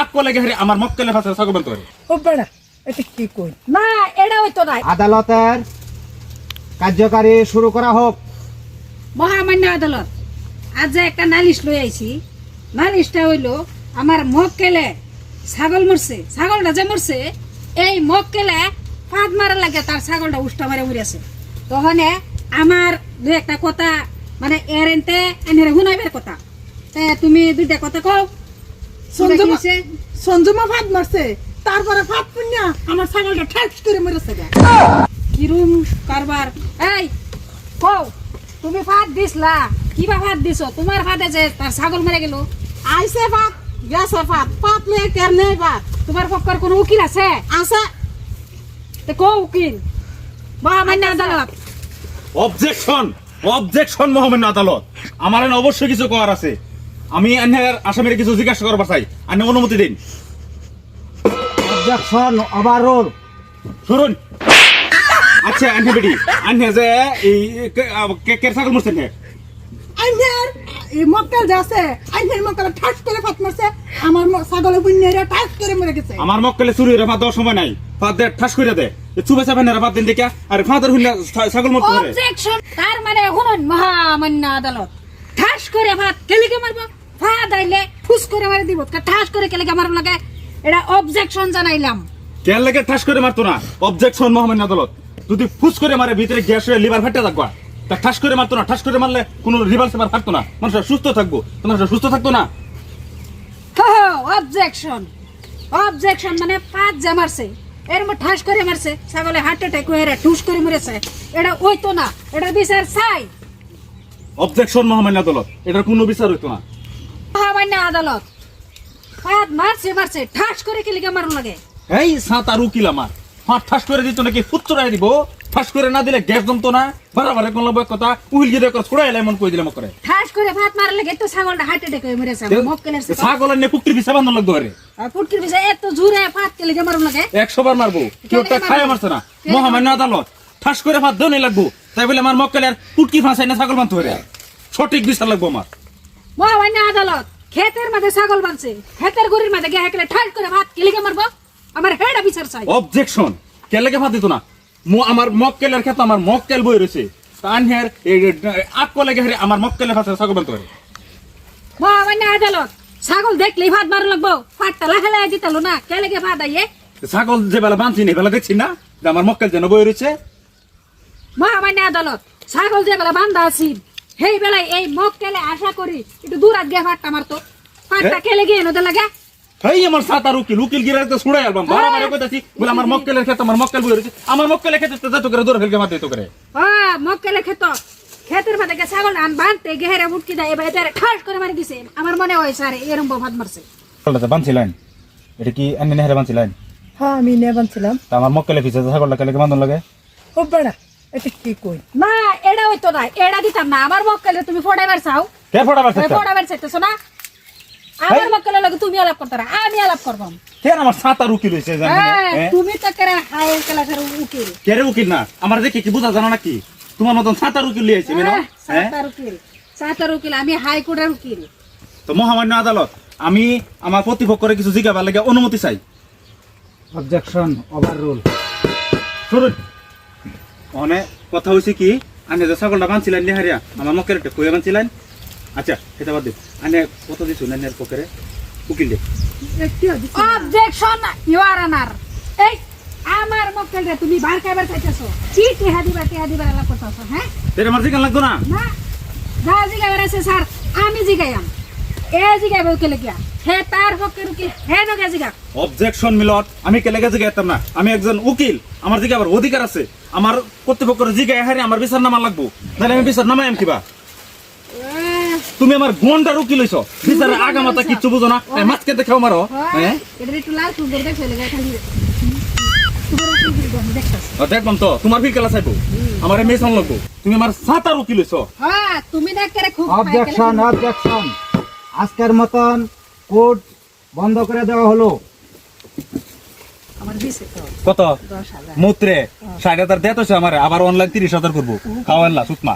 আকো লাগে হারে আমার মক্কেলে ফাঁসে ছাগল বানতে ও বেড়া এটা কি কই না এটা হইতো না আদালতের কার্যকারী শুরু করা হোক। মহামান্য আদালত আজ যে একটা নালিশ লই আইছি। নালিশটা হইল আমার মক্কেলে ছাগল মরছে ছাগলটা যে মরছে এই মক্কেলে ফাঁদ মারার লাগে তার ছাগলটা উষ্টা মারে উড়েছে তখন আমার দু একটা কথা মানে এরেনতে এনে শুনাইবার কথা। তুমি দুইটা কথা কও। সঞ্জমা ভাত মারছে। তারপরে ভাত পুণ্যা আমার ছাগলটা ঠাস করে মেরেছে কিরম কারবার? এই কও তুমি ফাঁদ দিছলা? কিবা ফাঁদ দিছো? তোমার ফাঁদে যে তার ছাগল মেরে গেল। আইসে ভাত গেছে ভাত পাত নেই কের নেই ভাত তোমার পক্ষের কোনো উকিল আছে? আছে। তে কও উকিল? মহামান্য আদালত। অবজেকশন অবজেকশন মহামান্য আদালত। আমার অবশ্যই কিছু করার আছে। আমি এনের আসামের কিছু জিজ্ঞাসা করবার চাই। আপনি অনুমতি দিন। অবজেকশন ওভাররুল শুনুন আচ্ছা আন্টি বেটি আন্টি যে এই মরছেন মক্কেল ঠাস করে ভাত মারছে। আমার ম- ছাগলে পুণ্যেরা ঠাস করে মেরে গেছে। আমার মক্কেলে চুরি সময় নাই। ফাঁদ দে ঠাস করে দে। চুবে চাপে না ফাঁদ দিন দেখে আর ফাঁদের হুইলা ছাগল মরতে পারে। অবজেকশন তার মানে শুনুন মহামান্য আদালত। ঠাস করে ভাত কেলিকে মারবো? ফাঁদ আইলে ফুস করে মারি দিব। ঠাস করে কেলিকে মারব লাগে এটা অবজেকশন জানাইলাম। কেন লাগে ঠাস করে মারতো না? অবজেকশন মহামান্য আদালত। যদি ফুস করে মারে ভিতরে গ্যাস হয়ে লিভার ফাটে থাকবা। তা ঠাস করে মারতো না ঠাস করে মারলে কোনো লিভার সেভার ফাটতো না। মানুষরা সুস্থ থাকব। মানুষরা সুস্থ থাকতো না? অবজেকশন অবজেকশন মানে পাঁচ যে মারছে এর মধ্যে ঠাস করে মারছে ছাগলে হার্ট অ্যাটাক হয়ে ঠুস করে মরেছে। এটা ওইতো না এটা বিচার চাই। অবজেকশন মহামান্য আদালত। এটার কোনো বিচার হইতো না। মহামান্য আদালত। পাঁচ মারছে মারছে ঠাস করে কেলিকে মারুন লাগে? এই সাঁতার উকিল আমার। ফাঁট ঠাস করে দিত নাকি ফুচ্চড়াই দিব? ঠাস করে না দিলে গ্যাস জমতো না? বারবার কোন লাগবে কথা উইল গিয়ে করে ছড়াই এমন কই দিলাম করে ঠাস করে ভাত মারার লাগে তো ছাগলটা হার্ট অ্যাটাক হয়ে মরেছে মক্কেলের ছাগলের নিয়ে পুকুর পিছা বান্ধব লাগতো আরে। আর পুটকির এত জোরে ফাঁদ কেলিকে মারুন লাগে। একশো বার মারবো কেউ একটা খায় মারছে না। মহামান্য আদালত ঠাস করে ভাত দেও লাগবো। তাই বলে আমার মক্কেলের পুটকি ফাঁসাই না ছাগল বান্ধব হয়ে সঠিক বিচার লাগবো আমার। মহামান্য আদালত ক্ষেতের মাঝে ছাগল বানছে। ক্ষেতের গরির মাঝে গিয়ে হেকলে ঠাস করে ভাত কেলিকে মারবো? আমার হেডা বিচার চাই। অবজেকশন কে লেগে ভাত দিত না? মো আমার মক্কেলের ক্ষেত্রে আমার মক্কেল বই রয়েছে। তান হের আক লেগে হেরে আমার মক্কেলের ফাঁসে ছাগল বান্ধব হয়ে মহামান্য আদালত ছাগল দেখলেই ভাত মার লাগবো। ফাটটা লাহে লাহে দিতালো না কে লেগে ভাত আইয়ে? ছাগল যে বেলা বাঁধছি নি বেলা দেখছি না যে আমার মক্কেল যেন বই রয়েছে। মহামান্য আদালত ছাগল যে বেলা বান্ধা আছি সেই বেলায় এই মগ কেলে আশা করি একটু দূর আগে ফাটটা মারতো। ফাটটা কেলে গিয়ে নদে লাগে। এই আমার সাতার উকিল উকিল গিরে তো ছুড়াই আলবাম। বারে বারে কইতাছি বলে আমার মক্কেলের ক্ষেত্রে আমার মক্কেল বই রয়েছে আমার মক্কেলের ক্ষেত্রে তো যাতো করে দূর ফেলকে মার দিত করে। হ্যাঁ কেলে খেত। ক্ষেতের মাঝে গিয়ে ছাগল আন বানতে গেহেরে মুটকি দেয় এবার এদের ঠাস করে মারি দিছে। আমার মনে হয় স্যার এরম ভাত মারছে। ছাগলটা বাঁধছিলেন এটা কি এনে নেহারে বাঁধছিলেন হ্যাঁ আমি নেবান ছিলাম তা আমার মক্কেলে ফিসে ছাগলটা কেলে বাঁধন লাগে? ও বেড়া এটা কি কই? না এটা হইতো না এটা দিতাম না। আমার মক্কেলে তুমি ফোড়াইবার চাও। কে ফোটা পারছে ফোড়াইবার চাইতেছো না? আমার মক্কেলের লগে তুমি আলাপ করতে আমি আলাপ করবাম কেন আমার সাতার উকিল হয়েছে হ্যাঁ, তুমি তো কেরা হাই ক্লাসের উকিল। কেরে উকিল না? আমার দেখে কি বুঝা জানো নাকি? তোমার মতন সাতার উকিল লিয়েছে মেনো হ্যাঁ, হ্যাঁ? সাতার উকিল। সাতার উকিল আমি হাইকোর্টের উকিল। তো মহামান্য আদালত আমি আমার প্রতিপক্ষের কিছু জিজ্ঞাবার লাগে অনুমতি চাই। অবজেকশন ওভাররুল শুনুন অনেক কথা হয়েছে কি আনে যে ছাগলটা বাঁধছিলেন নেহারিয়া আমার মক্কের একটা কুয়ে বাঁধছিলেন আচ্ছা সেটা বাদ দিন আনে কত দিছো নেনের পকেরে উকিল দে। অবজেকশন ইউর অনার এই আমার মক্কেল রে তুমি বার খাইবার চাইতেছো কি টিহা দিবা টিহা দিবা আলাপ করতেছো হ্যাঁ? এটা আমার জিজ্ঞান লাগতো না। না যা জিগাইবার আছে স্যার আমি জিগাইয়াম। এ জিগাইব উকিল গিয়া। হে তার পক্ষের উকিল হে নগে জিগা অবজেকশন মিলত আমি কে লেগে জিগাইতাম না। আমি একজন উকিল। আমার জিগে আবার অধিকার আছে। আমার কর্তৃপক্ষের জিগাই হারে আমার বিচার নামা লাগবো। নাহলে আমি বিচার নামাই কিবা? তুমি আমার গন্ডার উকিল হইছ। বিচারে আগামাতা কিচ্ছু বুঝো না। মাছকে দেখাও মারো। হ্যাঁ? লেগে খালি। তোমার দেখবাম তো তোমার ফিরকেলা চাইব? আমার মেসন লাগবো। তুমি আমার সাঁতার উকিল হইছ। হ্যাঁ তুমি না করে খুব অবজেকশন অবজেকশন আজকের মতন কোর্ট বন্ধ করে দেওয়া হলো। তো কত? মুত্রে। ষাট হাজার তো আমার। আবার অনলাইন তিরিশ হাজার করব। খাওয়ান না সুতমা।